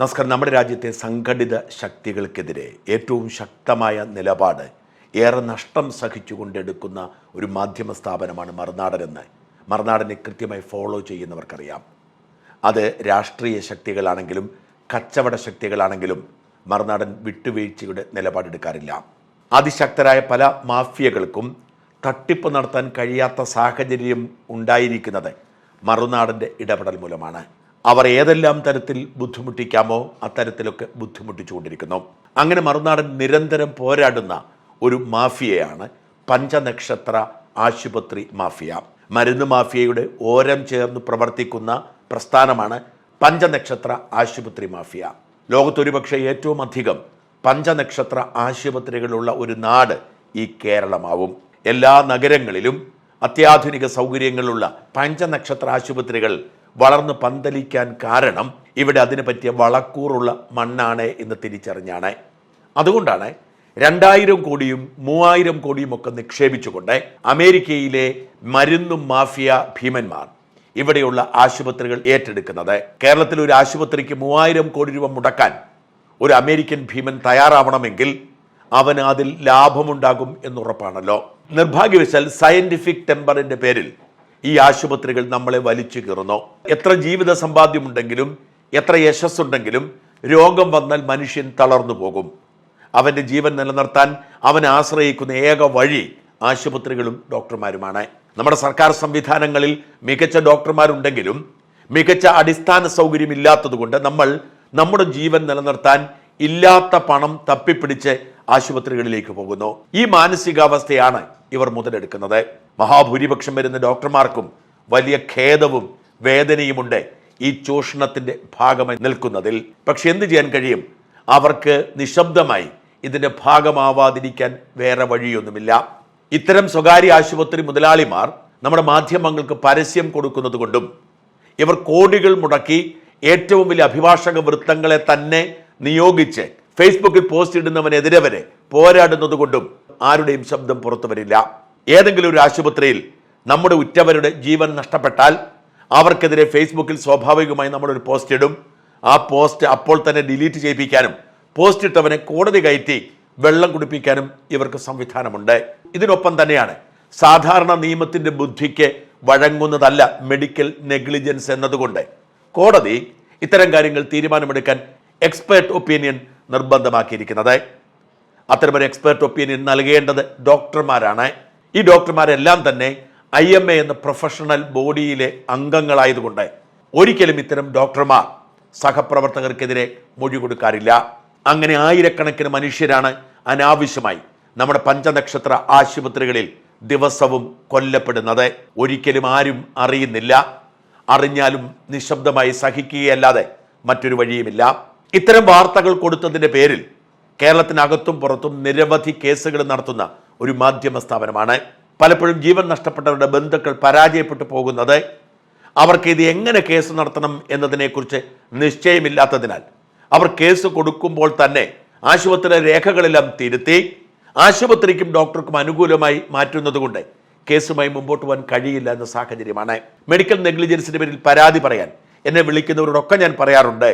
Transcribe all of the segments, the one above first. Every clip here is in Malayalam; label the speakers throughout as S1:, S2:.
S1: നമസ്കാരം. നമ്മുടെ രാജ്യത്തെ സംഘടിത ശക്തികൾക്കെതിരെ ഏറ്റവും ശക്തമായ നിലപാട് ഏറെ നഷ്ടം സഹിച്ചുകൊണ്ടെടുക്കുന്ന ഒരു മാധ്യമ സ്ഥാപനമാണ് മറുനാടനെന്ന് മറുനാടനെ കൃത്യമായി ഫോളോ ചെയ്യുന്നവർക്കറിയാം. അത് രാഷ്ട്രീയ ശക്തികളാണെങ്കിലും കച്ചവട ശക്തികളാണെങ്കിലും മറുനാടൻ വിട്ടുവീഴ്ചയുടെ നിലപാടെടുക്കാറില്ല. അതിശക്തരായ പല മാഫിയകൾക്കും തട്ടിപ്പ് നടത്താൻ കഴിയാത്ത സാഹചര്യം ഉണ്ടായിരിക്കുന്നത് മറുനാടന്റെ ഇടപെടൽ മൂലമാണ്. അവർ ഏതെല്ലാം തരത്തിൽ ബുദ്ധിമുട്ടിക്കാമോ അത്തരത്തിലൊക്കെ ബുദ്ധിമുട്ടിച്ചുകൊണ്ടിരിക്കുന്നു. അങ്ങനെ മറുനാടൻ നിരന്തരം പോരാടുന്ന ഒരു മാഫിയയാണ് പഞ്ചനക്ഷത്ര ആശുപത്രി മാഫിയ. മരുന്ന് മാഫിയയുടെ ഓരം ചേർന്ന് പ്രവർത്തിക്കുന്ന പ്രസ്ഥാനമാണ് പഞ്ചനക്ഷത്ര ആശുപത്രി മാഫിയ. ലോകത്തൊരുപക്ഷെ ഏറ്റവും അധികം പഞ്ചനക്ഷത്ര ആശുപത്രികളുള്ള ഒരു നാട് ഈ കേരളമാവും. എല്ലാ നഗരങ്ങളിലും അത്യാധുനിക സൗകര്യങ്ങളുള്ള പഞ്ചനക്ഷത്ര ആശുപത്രികൾ വളർന്ന് പന്തലിക്കാൻ കാരണം ഇവിടെ അതിന് പറ്റിയ വളക്കൂറുള്ള മണ്ണാണ് എന്ന് തിരിച്ചറിഞ്ഞാണ്. അതുകൊണ്ടാണ് രണ്ടായിരം കോടിയും മൂവായിരം കോടിയും ഒക്കെ നിക്ഷേപിച്ചുകൊണ്ട് അമേരിക്കയിലെ മരുന്നും മാഫിയ ഭീമന്മാർ ഇവിടെയുള്ള ആശുപത്രികൾ ഏറ്റെടുക്കുന്നത്. കേരളത്തിൽ ഒരു ആശുപത്രിക്ക് മൂവായിരം കോടി രൂപ മുടക്കാൻ ഒരു അമേരിക്കൻ ഭീമൻ തയ്യാറാവണമെങ്കിൽ അവന് അതിൽ ലാഭമുണ്ടാകും എന്നുറപ്പാണല്ലോ. നിർഭാഗ്യവശാൽ സയന്റിഫിക് ടെമ്പറിന്റെ പേരിൽ ഈ ആശുപത്രികൾ നമ്മളെ വലിച്ചു കീറുന്നു. എത്ര ജീവിത സമ്പാദ്യമുണ്ടെങ്കിലും എത്ര യശസ്സുണ്ടെങ്കിലും രോഗം വന്നാൽ മനുഷ്യൻ തളർന്നു പോകും. അവന്റെ ജീവൻ നിലനിർത്താൻ അവൻ ആശ്രയിക്കുന്ന ഏക വഴി ആശുപത്രികളും ഡോക്ടർമാരുമാണ്. നമ്മുടെ സർക്കാർ സംവിധാനങ്ങളിൽ മികച്ച ഡോക്ടർമാരുണ്ടെങ്കിലും മികച്ച അടിസ്ഥാന സൗകര്യം ഇല്ലാത്തതുകൊണ്ട് നമ്മൾ നമ്മുടെ ജീവൻ നിലനിർത്താൻ ഇല്ലാത്ത പണം തപ്പിപ്പിടിച്ച് ആശുപത്രികളിലേക്ക് പോകുന്നു. ഈ മാനസികാവസ്ഥയാണ് ഇവർ മുതലെടുക്കുന്നത്. മഹാഭൂരിപക്ഷം വരുന്ന ഡോക്ടർമാർക്കും വലിയ ഖേദവും വേദനയുമുണ്ട് ഈ ചൂഷണത്തിന്റെ ഭാഗമായി നിൽക്കുന്നതിൽ. പക്ഷെ എന്ത് ചെയ്യാൻ കഴിയും? അവർക്ക് നിശബ്ദമായി ഇതിന്റെ ഭാഗമാവാതിരിക്കാൻ വേറെ വഴിയൊന്നുമില്ല. ഇത്തരം സ്വകാര്യ ആശുപത്രി മുതലാളിമാർ നമ്മുടെ മാധ്യമങ്ങൾക്ക് പരസ്യം കൊടുക്കുന്നത് കൊണ്ടും ഇവർ കോടികൾ മുടക്കി ഏറ്റവും വലിയ അഭിഭാഷക വൃത്തങ്ങളെ തന്നെ നിയോഗിച്ച് ഫേസ്ബുക്കിൽ പോസ്റ്റ് ഇടുന്നവനെതിരെ വരെ പോരാടുന്നത് കൊണ്ടും ആരുടെയും ശബ്ദം പുറത്തു വരില്ല. ഏതെങ്കിലും ഒരു ആശുപത്രിയിൽ നമ്മുടെ ഉറ്റവരുടെ ജീവൻ നഷ്ടപ്പെട്ടാൽ അവർക്കെതിരെ ഫേസ്ബുക്കിൽ സ്വാഭാവികമായി നമ്മളൊരു പോസ്റ്റ് ഇടും. ആ പോസ്റ്റ് അപ്പോൾ തന്നെ ഡിലീറ്റ് ചെയ്യിപ്പിക്കാനും പോസ്റ്റ് ഇട്ടവനെ കോടതി കയറ്റി വെള്ളം കുടിപ്പിക്കാനും ഇവർക്ക് സംവിധാനമുണ്ട്. ഇതിനൊപ്പം തന്നെയാണ് സാധാരണ നിയമത്തിന്റെ ബുദ്ധിക്ക് വഴങ്ങുന്നതല്ല മെഡിക്കൽ നെഗ്ലിജൻസ് എന്നതുകൊണ്ട്. കോടതി ഇത്തരം കാര്യങ്ങൾ തീരുമാനമെടുക്കാൻ എക്സ്പേർട്ട് ഒപ്പീനിയൻ നിർബന്ധമാക്കിയിരിക്കുന്നത്. അത്തരമൊരു എക്സ്പേർട്ട് ഒപ്പീനിയൻ നൽകേണ്ടത് ഡോക്ടർമാരാണ്. ഈ ഡോക്ടർമാരെല്ലാം തന്നെ ഐ എം എ എന്ന പ്രൊഫഷണൽ ബോഡിയിലെ അംഗങ്ങളായതുകൊണ്ട് ഒരിക്കലും ഇത്തരം ഡോക്ടർമാർ സഹപ്രവർത്തകർക്കെതിരെ മൊഴി കൊടുക്കാറില്ല. അങ്ങനെ ആയിരക്കണക്കിന് മനുഷ്യരാണ് അനാവശ്യമായി നമ്മുടെ പഞ്ചനക്ഷത്ര ആശുപത്രികളിൽ ദിവസവും കൊല്ലപ്പെടുന്നത്. ഒരിക്കലും ആരും അറിയുന്നില്ല. അറിഞ്ഞാലും നിശബ്ദമായി സഹിക്കുകയല്ലാതെ മറ്റൊരു വഴിയുമില്ല. ഇത്തരം വാർത്തകൾ കൊടുത്തതിന്റെ പേരിൽ കേരളത്തിനകത്തും പുറത്തും നിരവധി കേസുകൾ നടത്തുന്ന ഒരു മാധ്യമ സ്ഥാപനമാണ്. പലപ്പോഴും ജീവൻ നഷ്ടപ്പെട്ടവരുടെ ബന്ധുക്കൾ പരാജയപ്പെട്ടു പോകുന്നത് അവർക്ക് ഇത് എങ്ങനെ കേസ് നടത്തണം എന്നതിനെക്കുറിച്ച് നിശ്ചയമില്ലാത്തതിനാൽ അവർ കേസ് കൊടുക്കുമ്പോൾ തന്നെ ആശുപത്രിയിലെ രേഖകളെല്ലാം തിരുത്തി ആശുപത്രിക്കും ഡോക്ടർക്കും അനുകൂലമായി മാറ്റുന്നതുകൊണ്ട് കേസുമായി മുമ്പോട്ട് പോകാൻ കഴിയില്ല എന്ന സാഹചര്യമാണ്. മെഡിക്കൽ നെഗ്ലിജൻസിന്റെ പേരിൽ പരാതി പറയാൻ എന്നെ വിളിക്കുന്നവരോടൊക്കെ ഞാൻ പറയാറുണ്ട്.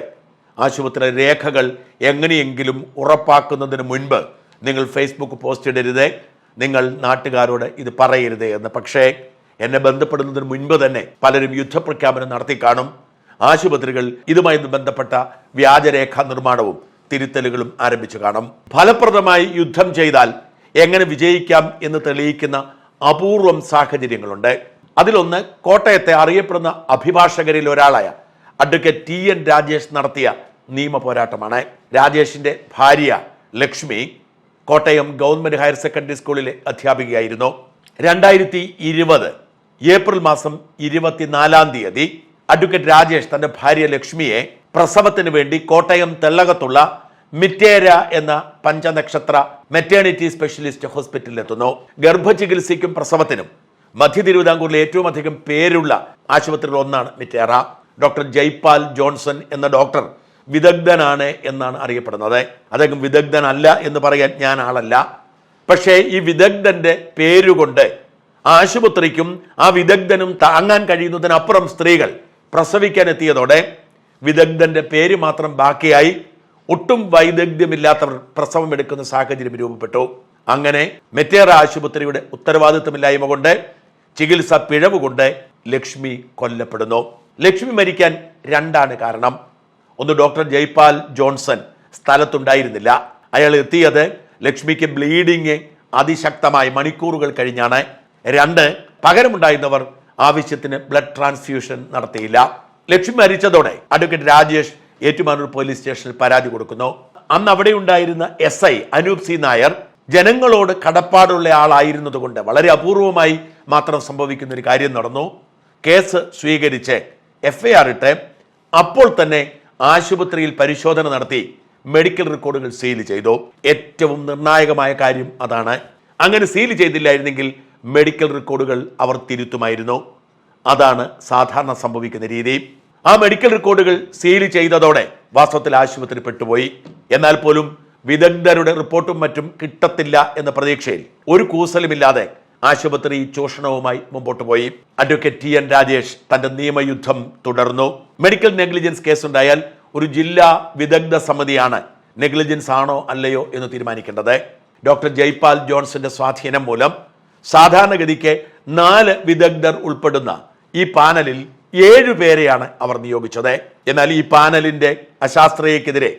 S1: ആശുപത്രി രേഖകൾ എങ്ങനെയെങ്കിലും ഉറപ്പാക്കുന്നതിന് മുൻപ് നിങ്ങൾ ഫേസ്ബുക്ക് പോസ്റ്റ് ഇടരുത്. നിങ്ങൾ നാട്ടുകാരോട് ഇത് പറയരുത് എന്ന്. പക്ഷേ എന്നെ ബന്ധപ്പെടുന്നതിന് മുൻപ് തന്നെ പലരും യുദ്ധപ്രഖ്യാപനം നടത്തി കാണും. ആശുപത്രികൾ ഇതുമായി ബന്ധപ്പെട്ട വ്യാജരേഖാ നിർമ്മാണവും തിരുത്തലുകളും ആരംഭിച്ചു കാണും. ഫലപ്രദമായി യുദ്ധം ചെയ്താൽ എങ്ങനെ വിജയിക്കാം എന്ന് തെളിയിക്കുന്ന അപൂർവം സാഹചര്യങ്ങളുണ്ട്. അതിലൊന്ന് കോട്ടയത്തെ അറിയപ്പെടുന്ന അഭിഭാഷകരിൽ ഒരാളായ അഡ്വക്കേറ്റ് ടി എൻ രാജേഷ് നടത്തിയ നിയമ പോരാട്ടമാണ്. രാജേഷിന്റെ ഭാര്യ Lakshmi Kottayam government higher secondary സ്കൂളിലെ അധ്യാപികയായിരുന്നു. രണ്ടായിരത്തി ഇരുപത് ഏപ്രിൽ മാസം ഇരുപത്തിനാലാം തീയതി അഡ്വക്കേറ്റ് രാജേഷ് തന്റെ ഭാര്യ ലക്ഷ്മിയെ പ്രസവത്തിന് വേണ്ടി കോട്ടയം തെള്ളകത്തുള്ള മിറ്റേര എന്ന പഞ്ചനക്ഷത്ര മെറ്റേണിറ്റി സ്പെഷ്യലിസ്റ്റ് ഹോസ്പിറ്റലിൽ എത്തുന്നു ഗർഭചികിത്സയ്ക്കും പ്രസവത്തിനും മധ്യ തിരുവിതാംകൂറിലെ ഏറ്റവും അധികം പേരുള്ള ആശുപത്രികളിൽ ഒന്നാണ് മിറ്റേറ ഡോക്ടർ ജയ്പാൽ ജോൺസൺ എന്ന ഡോക്ടർ വിദഗ്ധനാണ് എന്നാണ് അറിയപ്പെടുന്നത്. അദ്ദേഹം വിദഗ്ധനല്ല എന്ന് പറയാൻ ഞാൻ ആളല്ല. പക്ഷേ ഈ വിദഗ്ധന്റെ പേരുകൊണ്ട് ആശുപത്രിക്കും ആ വിദഗ്ധനും താങ്ങാൻ കഴിയുന്നതിനപ്പുറം സ്ത്രീകൾ പ്രസവിക്കാൻ എത്തിയതോടെ വിദഗ്ധന്റെ പേര് മാത്രം ബാക്കിയായി ഒട്ടും വൈദഗ്ധ്യമില്ലാത്തവർ പ്രസവം എടുക്കുന്ന സാഹചര്യം രൂപപ്പെട്ടു. അങ്ങനെ മെറ്റേറ ആശുപത്രിയുടെ ഉത്തരവാദിത്വമില്ലായ്മ കൊണ്ട് ചികിത്സ പിഴവ് കൊണ്ട് ലക്ഷ്മി കൊല്ലപ്പെടുന്നു. ലക്ഷ്മി മരിക്കാൻ രണ്ടാണ് കാരണം. ഒന്ന് ഡോക്ടർ ജയ്പാൽ ജോൺസൺ സ്ഥലത്തുണ്ടായിരുന്നില്ല. അയാൾ എത്തിയത് ലക്ഷ്മിക്ക് ബ്ലീഡിങ് അതിശക്തമായി മണിക്കൂറുകൾ കഴിഞ്ഞാണ്. രണ്ട് പകരമുണ്ടായിരുന്നവർ ആവശ്യത്തിന് ബ്ലഡ് ട്രാൻസ്ഫ്യൂഷൻ നടത്തിയില്ല. ലക്ഷ്മി മരിച്ചതോടെ അഡ്വക്കേറ്റ് രാജേഷ് ഏറ്റുമാനൂർ പോലീസ് സ്റ്റേഷനിൽ പരാതി കൊടുക്കുന്നു. അന്ന് അവിടെ ഉണ്ടായിരുന്ന S I Anoop C Nair ജനങ്ങളോട് കടപ്പാടുള്ള ആളായിരുന്നതുകൊണ്ട് വളരെ അപൂർവമായി മാത്രം സംഭവിക്കുന്ന ഒരു കാര്യം നടന്നു. കേസ് സ്വീകരിച്ച് എഫ്ഐആർ ഇട്ട് അപ്പോൾ തന്നെ ആശുപത്രിയിൽ പരിശോധന നടത്തി മെഡിക്കൽ റെക്കോർഡുകൾ സീൽ ചെയ്തു. ഏറ്റവും നിർണായകമായ കാര്യം അതാണ്. അങ്ങനെ സീൽ ചെയ്തില്ലായിരുന്നെങ്കിൽ മെഡിക്കൽ റെക്കോർഡുകൾ അവർ തിരുത്തുമായിരുന്നു. അതാണ് സാധാരണ സംഭവിക്കുന്ന രീതി. ആ മെഡിക്കൽ റെക്കോർഡുകൾ സീൽ ചെയ്തതോടെ വാസ്തവത്തിൽ ആശുപത്രി പെട്ടുപോയി. എന്നാൽ പോലും വിദഗ്ധരുടെ റിപ്പോർട്ടും മറ്റും കിട്ടത്തില്ല എന്ന പ്രതീക്ഷയിൽ ഒരു കൂസലുമില്ലാതെ ആശുപത്രി ചൂഷണവുമായി മുമ്പോട്ട് പോയി. അഡ്വക്കേറ്റ് ടി എൻ രാജേഷ് തന്റെ നിയമയുദ്ധം തുടർന്നു. മെഡിക്കൽ നെഗ്ലിജൻസ് കേസുണ്ടായാൽ ഒരു ജില്ലാ വിദഗ്ധ സമിതിയാണ് നെഗ്ലിജൻസ് ആണോ അല്ലയോ എന്ന് തീരുമാനിക്കേണ്ടത്. ഡോക്ടർ ജയ്പാൽ ജോൺസന്റെ സ്വാധീനം മൂലം സാധാരണഗതിക്ക് നാല് വിദഗ്ധർ ഉൾപ്പെടുന്ന ഈ പാനലിൽ ഏഴു പേരെയാണ് അവർ നിയോഗിച്ചത്. എന്നാൽ ഈ പാനലിന്റെ അശാസ്ത്രീയക്കെതിരെ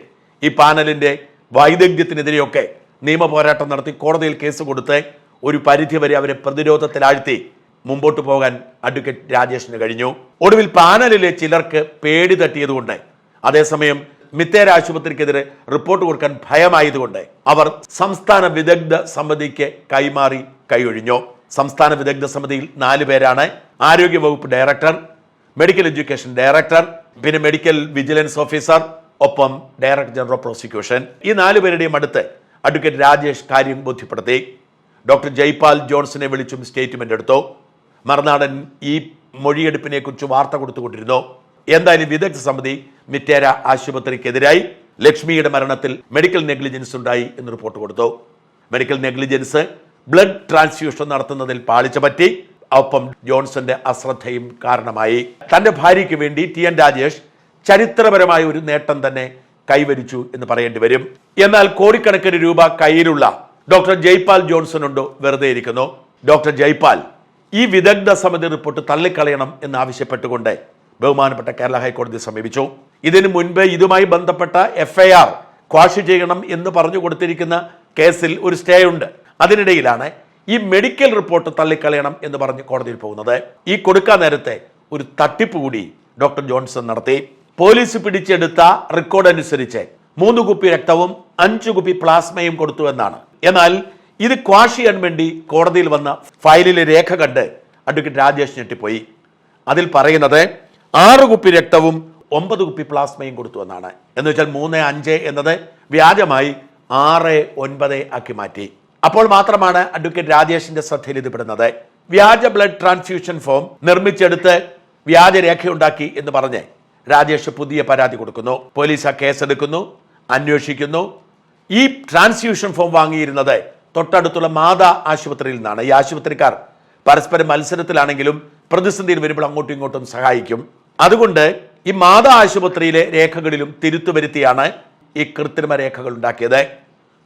S1: ഈ പാനലിന്റെ വൈദഗ്ധ്യത്തിനെതിരെയൊക്കെ നിയമ പോരാട്ടം നടത്തി കോടതിയിൽ കേസ് കൊടുത്ത് ഒരു പരിധിവരെ അവരെ പ്രതിരോധത്തിലാഴ്ത്തി മുമ്പോട്ട് പോകാൻ അഡ്വക്കേറ്റ് രാജേഷിന് കഴിഞ്ഞു. ഒടുവിൽ പാനലിലെ ചിലർക്ക് പേടി തട്ടിയതുകൊണ്ട് അതേസമയം മിത്തേര ആശുപത്രിക്കെതിരെ റിപ്പോർട്ട് കൊടുക്കാൻ ഭയമായതുകൊണ്ട് അവർ സംസ്ഥാന വിദഗ്ധ സമിതിക്ക് കൈമാറി കൈയൊഴിഞ്ഞു. സംസ്ഥാന വിദഗ്ധ സമിതിയിൽ നാല് പേരാണ്. ആരോഗ്യ വകുപ്പ് ഡയറക്ടർ മെഡിക്കൽ എഡ്യൂക്കേഷൻ ഡയറക്ടർ പിന്നെ മെഡിക്കൽ വിജിലൻസ് ഓഫീസർ ഒപ്പം ഡയറക്ടർ ജനറൽ പ്രോസിക്യൂഷൻ ഈ നാലുപേരുടെയും അടുത്ത് അഡ്വക്കേറ്റ് രാജേഷ് കാര്യം ബോധ്യപ്പെടുത്തി. ഡോക്ടർ ജയ്പാൽ ജോൺസനെ വിളിച്ചും സ്റ്റേറ്റ്മെന്റ് എടുത്തു. മറുനാടൻ ഈ മൊഴിയെടുപ്പിനെ കുറിച്ച് വാർത്ത കൊടുത്തുകൊണ്ടിരുന്നു. എന്തായാലും വിദഗ്ധ സമിതി മിറ്റേര ആശുപത്രിക്കെതിരായി ലക്ഷ്മിയുടെ മരണത്തിൽ മെഡിക്കൽ നെഗ്ലിജൻസ് ഉണ്ടായി എന്ന് റിപ്പോർട്ട് കൊടുത്തു. മെഡിക്കൽ നെഗ്ലിജൻസ് ബ്ലഡ് ട്രാൻസ്ഫ്യൂഷൻ നടത്തുന്നതിൽ പാളിച്ച പറ്റി ഒപ്പം ജോൺസന്റെ അശ്രദ്ധയും കാരണമായി. തന്റെ ഭാര്യയ്ക്ക് വേണ്ടി ടി എൻ രാജേഷ് ചരിത്രപരമായ ഒരു നേട്ടം തന്നെ കൈവരിച്ചു എന്ന് പറയേണ്ടി വരും. എന്നാൽ കോടിക്കണക്കിന് രൂപ കയ്യിലുള്ള ഡോക്ടർ ജയ്പാൽ ജോൺസൺ ഉണ്ടോ? വെറുതെ ഇരിക്കുന്നു. ഡോക്ടർ ജയ്പാൽ ഈ വിദഗ്ധ സമിതി റിപ്പോർട്ട് തള്ളിക്കളയണം എന്ന് ആവശ്യപ്പെട്ടുകൊണ്ട് ബഹുമാനപ്പെട്ട കേരള ഹൈക്കോടതി സമീപിച്ചു. ഇതിനു മുൻപ് ഇതുമായി ബന്ധപ്പെട്ട എഫ് ഐ ആർ ക്വാഷ് ചെയ്യണം എന്ന് പറഞ്ഞു കൊടുത്തിരിക്കുന്ന കേസിൽ ഒരു സ്റ്റേ ഉണ്ട്. അതിനിടയിലാണ് ഈ മെഡിക്കൽ റിപ്പോർട്ട് തള്ളിക്കളയണം എന്ന് പറഞ്ഞ് കോടതിയിൽ പോകുന്നത്. ഈ കൊടുക്കാൻ നേരത്തെ ഒരു തട്ടിപ്പ് കൂടി ഡോക്ടർ ജോൺസൺ നടത്തി. പോലീസ് പിടിച്ചെടുത്ത റെക്കോർഡ് അനുസരിച്ച് മൂന്ന് കുപ്പി രക്തവും അഞ്ചു കുപ്പി പ്ലാസ്മയും കൊടുത്തു എന്നാണ്. എന്നാൽ ഇത് ക്വാഷ് ചെയ്യാൻ വേണ്ടി കോടതിയിൽ വന്ന ഫയലിലെ രേഖ കണ്ട് അഡ്വക്കേറ്റ് രാജേഷ് ഞെട്ടിപ്പോയി. അതിൽ പറയുന്നത് ആറ് കുപ്പി രക്തവും ഒമ്പത് കുപ്പി പ്ലാസ്മയും കൊടുത്തു എന്നാണ്. എന്ന് വെച്ചാൽ മൂന്ന് അഞ്ച് എന്നത് വ്യാജമായി ആറ് ഒൻപത് ആക്കി മാറ്റി. അപ്പോൾ മാത്രമാണ് അഡ്വക്കേറ്റ് രാജേഷിന്റെ ശ്രദ്ധയിൽ ഇത് പെടുന്നത്. വ്യാജ ബ്ലഡ് ട്രാൻസ്ഫ്യൂഷൻ ഫോം നിർമ്മിച്ചെടുത്ത് വ്യാജരേഖയുണ്ടാക്കി എന്ന് പറഞ്ഞ് രാജേഷ് പുതിയ പരാതി കൊടുക്കുന്നു. പോലീസ് ആ കേസെടുക്കുന്നു. അന്വേഷിക്കുന്നു. ഈ ട്രാൻസ്ഫ്യൂഷൻ ഫോം വാങ്ങിയിരുന്നത് തൊട്ടടുത്തുള്ള മാതാ ആശുപത്രിയിൽ നിന്നാണ്. ഈ ആശുപത്രിക്കാർ പരസ്പരം മത്സരത്തിലാണെങ്കിലും പ്രതിസന്ധിയിൽ വരുമ്പോൾ അങ്ങോട്ടും ഇങ്ങോട്ടും സഹായിക്കും. അതുകൊണ്ട് ഈ മാതാ ആശുപത്രിയിലെ രേഖകളിലും തിരുത്തു വരുത്തിയാണ് ഈ കൃത്രിമ രേഖകൾ ഉണ്ടാക്കിയത്.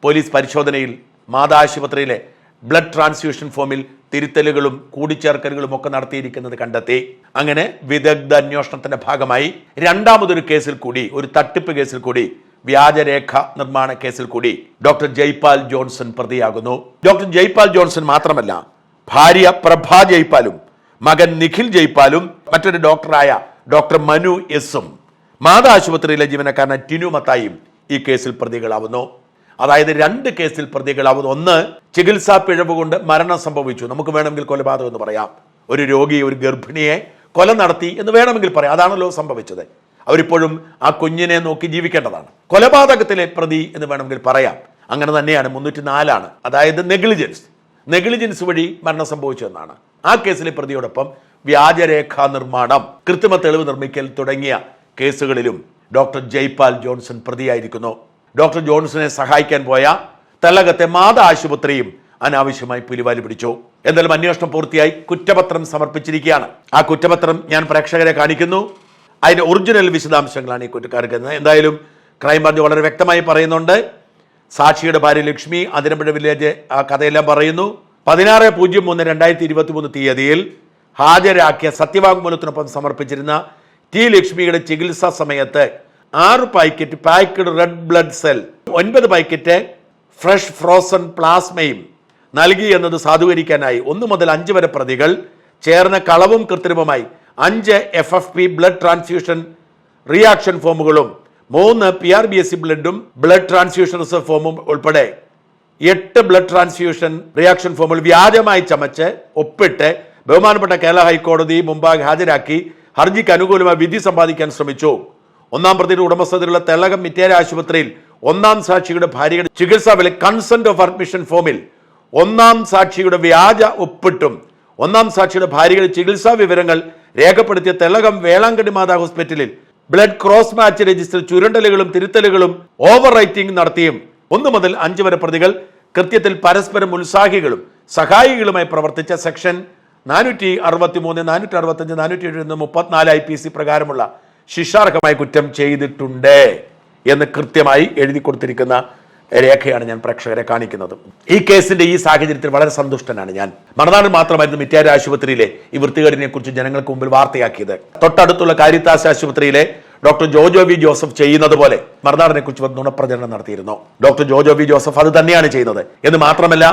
S1: പോലീസ് പരിശോധനയിൽ മാതാ ആശുപത്രിയിലെ ബ്ലഡ് ട്രാൻസ്ഫ്യൂഷൻ ഫോമിൽ തിരുത്തലുകളും കൂടിച്ചേർക്കലുകളും ഒക്കെ നടത്തിയിരിക്കുന്നത് കണ്ടെത്തി. അങ്ങനെ വിദഗ്ധ അന്വേഷണത്തിന്റെ ഭാഗമായി രണ്ടാമതൊരു കേസിൽ കൂടി ഒരു തട്ടിപ്പ് കേസിൽ കൂടി വ്യാജരേഖ നിർമ്മാണ കേസിൽ കൂടി ഡോക്ടർ ജയ്പാൽ ജോൺസൺ പ്രതിയാകുന്നു. ഡോക്ടർ ജയ്പാൽ ജോൺസൺ മാത്രമല്ല ഭാര്യ പ്രഭ ജയ്പാലും മകൻ നിഖിൽ ജയ്പാലും മറ്റൊരു ഡോക്ടറായ ഡോക്ടർ മനു എസും മാതാ ആശുപത്രിയിലെ ജീവനക്കാരൻ ടിനു മത്തായും ഈ കേസിൽ പ്രതികളാവുന്നു. അതായത് രണ്ട് കേസിൽ പ്രതികളാവുന്നു. ഒന്ന് ചികിത്സാ പിഴവ് കൊണ്ട് മരണം സംഭവിച്ചു. നമുക്ക് വേണമെങ്കിൽ കൊലപാതകം എന്ന് പറയാം. ഒരു രോഗിയെ ഒരു ഗർഭിണിയെ കൊല നടത്തി എന്ന് വേണമെങ്കിൽ പറയാം. അതാണല്ലോ സംഭവിച്ചത്. അവരിപ്പോഴും ആ കുഞ്ഞിനെ നോക്കി ജീവിക്കേണ്ടതാണ്. കൊലപാതകത്തിലെ പ്രതി എന്ന് വേണമെങ്കിൽ പറയാം. അങ്ങനെ തന്നെയാണ് മുന്നൂറ്റി നാലാണ് അതായത് നെഗ്ലിജൻസ്. നെഗ്ലിജൻസ് വഴി മരണം സംഭവിച്ചതെന്നാണ് ആ കേസിലെ പ്രതിയോടൊപ്പം വ്യാജരേഖാ നിർമ്മാണം കൃത്രിമ തെളിവ് നിർമ്മിക്കൽ തുടങ്ങിയ കേസുകളിലും ഡോക്ടർ ജയ്പാൽ ജോൺസൺ പ്രതിയായിരിക്കുന്നു. ഡോക്ടർ ജോൺസനെ സഹായിക്കാൻ പോയ തലകത്തെ മാത ആശുപത്രിയും അനാവശ്യമായി പുലിവാലി പിടിച്ചു. എന്തായാലും അന്വേഷണം പൂർത്തിയായി കുറ്റപത്രം സമർപ്പിച്ചിരിക്കുകയാണ്. ആ കുറ്റപത്രം ഞാൻ പ്രേക്ഷകരെ കാണിക്കുന്നു. അതിന്റെ ഒറിജിനൽ വിശദാംശങ്ങളാണ് ഈ കുറ്റക്കാർക്ക് എന്തായാലും ക്രൈംബ്രാഞ്ച് വളരെ വ്യക്തമായി പറയുന്നുണ്ട്. സാക്ഷിയുടെ ഭാര്യ ലക്ഷ്മി അതിരമ്പുഴ വില്ലേജ് ആ കഥയെല്ലാം പറയുന്നു. പതിനാറ് പൂജ്യം മൂന്ന് രണ്ടായിരത്തി ഇരുപത്തി മൂന്ന് തീയതിയിൽ ഹാജരാക്കിയ സത്യവാങ്മൂലത്തിനൊപ്പം സമർപ്പിച്ചിരുന്ന ടി ലക്ഷ്മിയുടെ ചികിത്സാ സമയത്ത് ആറ് packet packed red blood cell ഒൻപത് പാക്കറ്റ് ഫ്രഷ് ഫ്രോസൺ പ്ലാസ്മയും നൽകി എന്നത് സാധൂകരിക്കാനായി. ഒന്ന് മുതൽ അഞ്ച് വരെ പ്രതികൾ ചേർന്ന കളവും കൃത്രിമമായി അഞ്ച് F F P blood transfusion reaction ഫോമുകളും മൂന്ന് P R B S C ബ്ലഡും blood transfusion reserve ഫോമും ഉൾപ്പെടെ എട്ട് ബ്ലഡ് ട്രാൻസ്ഫ്യൂഷൻ റിയാക്ഷൻ ഫോമുകൾ വ്യാജമായി ചമച്ച് ഒപ്പിട്ട് ബഹുമാനപ്പെട്ട കേരള ഹൈക്കോടതി മുമ്പാകെ ഹാജരാക്കി ഹർജിക്ക് അനുകൂലമായി വിധി സമ്പാദിക്കാൻ ശ്രമിച്ചു. ഒന്നാം പ്രതിയുടെ ഉടമസ്ഥതയിലുള്ള തെളകം മിറ്റേര ആശുപത്രിയിൽ ഒന്നാം സാക്ഷിയുടെ ഭാര്യയുടെ ചികിത്സാ വില കൺസെന്റ് ഓഫ് അഡ്മിഷൻ ഫോമിൽ ഒന്നാം സാക്ഷിയുടെ വ്യാജ ഒപ്പിട്ടും ഒന്നാം സാക്ഷിയുടെ ഭാര്യയുടെ ചികിത്സാ വിവരങ്ങൾ രേഖപ്പെടുത്തിയ തെളകം വേളാങ്കണ്ണി മാതാ ഹോസ്പിറ്റലിൽ ബ്ലഡ് ക്രോസ് മാച്ച് രജിസ്റ്റർ ചുരണ്ടലുകളും തിരുത്തലുകളും ഓവർ റൈറ്റിംഗ് നടത്തിയും. ഒന്ന് മുതൽ അഞ്ച് വരെ പ്രതികൾ കൃത്യത്തിൽ പരസ്പരം ഉത്സാഹികളും സഹായികളുമായി പ്രവർത്തിച്ച സെക്ഷൻ നാനൂറ്റി അറുപത്തി മൂന്ന് നാനൂറ്റി അറുപത്തഞ്ച് നാനൂറ്റി എഴുപത്തി മുപ്പത്തിനാല് ഐ പി സി പ്രകാരമുള്ള ശിക്ഷാർഹമായ കുറ്റം ചെയ്തിട്ടുണ്ട് എന്ന് കൃത്യമായി എഴുതി കൊടുത്തിരിക്കുന്ന രേഖയാണ് ഞാൻ പ്രേക്ഷകരെ കാണിക്കുന്നത്. ഈ കേസിന്റെ ഈ സാഹചര്യത്തിൽ വളരെ സന്തുഷ്ടനാണ് ഞാൻ. മണനാട് മാത്രമായിരുന്നു മിറ്റാര ആശുപത്രിയിലെ ഈ വൃത്തികേടിനെ കുറിച്ച് ജനങ്ങൾക്ക് മുമ്പിൽ വാർത്തയാക്കിയത്. തൊട്ടടുത്തുള്ള കാരിത്താസ് ആശുപത്രിയിലെ ഡോക്ടർ ജോജോ വി ജോസഫ് ചെയ്യുന്നത് പോലെ മറുനാടിനെ കുറിച്ച് നുണപ്രചരണം നടത്തിയിരുന്നു. ഡോക്ടർ ജോജോ വി ജോസഫ് അത് തന്നെയാണ് ചെയ്യുന്നത്. എന്ന് മാത്രമല്ല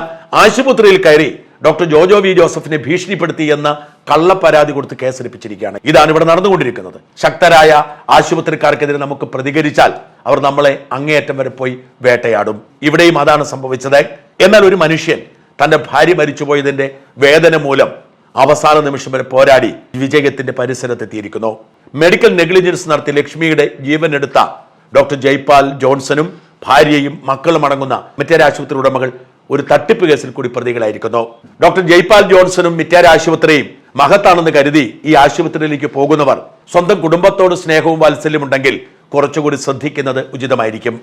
S1: ആശുപത്രിയിൽ കയറി ഡോക്ടർ ജോജോ വി ജോസഫിനെ ഭീഷണിപ്പെടുത്തി എന്ന കള്ളപ്പരാതി കൊടുത്ത് കേസെടുപ്പിച്ചിരിക്കുകയാണ്. ഇതാണ് ഇവിടെ നടന്നുകൊണ്ടിരിക്കുന്നത്. ശക്തരായ ആശുപത്രിക്കാർക്കെതിരെ നമുക്ക് പ്രതികരിച്ചാൽ അവർ നമ്മളെ അങ്ങേയറ്റം വരെ പോയി വേട്ടയാടും. ഇവിടെയും അതാണ് സംഭവിച്ചത്. എന്നാൽ ഒരു മനുഷ്യൻ തന്റെ ഭാര്യ മരിച്ചുപോയതിന്റെ വേദന മൂലം അവസാന നിമിഷം വരെ പോരാടി വിജയത്തിന്റെ പരിസരത്തെത്തിയിരിക്കുന്നു. മെഡിക്കൽ നെഗ്ലിജൻസ് നടത്തി ലക്ഷ്മിയുടെ ജീവൻ എടുത്ത ഡോക്ടർ ജയ്പാൽ ജോൺസണും ഭാര്യയും മക്കളും അടങ്ങുന്ന മറ്റേ ആശുപത്രി ഉടമകൾ ഒരു തട്ടിപ്പ് കേസിൽ കൂടി പ്രതികളായിരിക്കുന്നു. ഡോക്ടർ ജയ്പാൽ ജോൺസണും മിറ്റാര ആശുപത്രിയും മഹത്താണെന്ന് കരുതി ഈ ആശുപത്രിയിലേക്ക് പോകുന്നവർ സ്വന്തം കുടുംബത്തോട് സ്നേഹവും വാത്സല്യമുണ്ടെങ്കിൽ കുറച്ചുകൂടി ശ്രദ്ധിക്കുന്നത് ഉചിതമായിരിക്കും.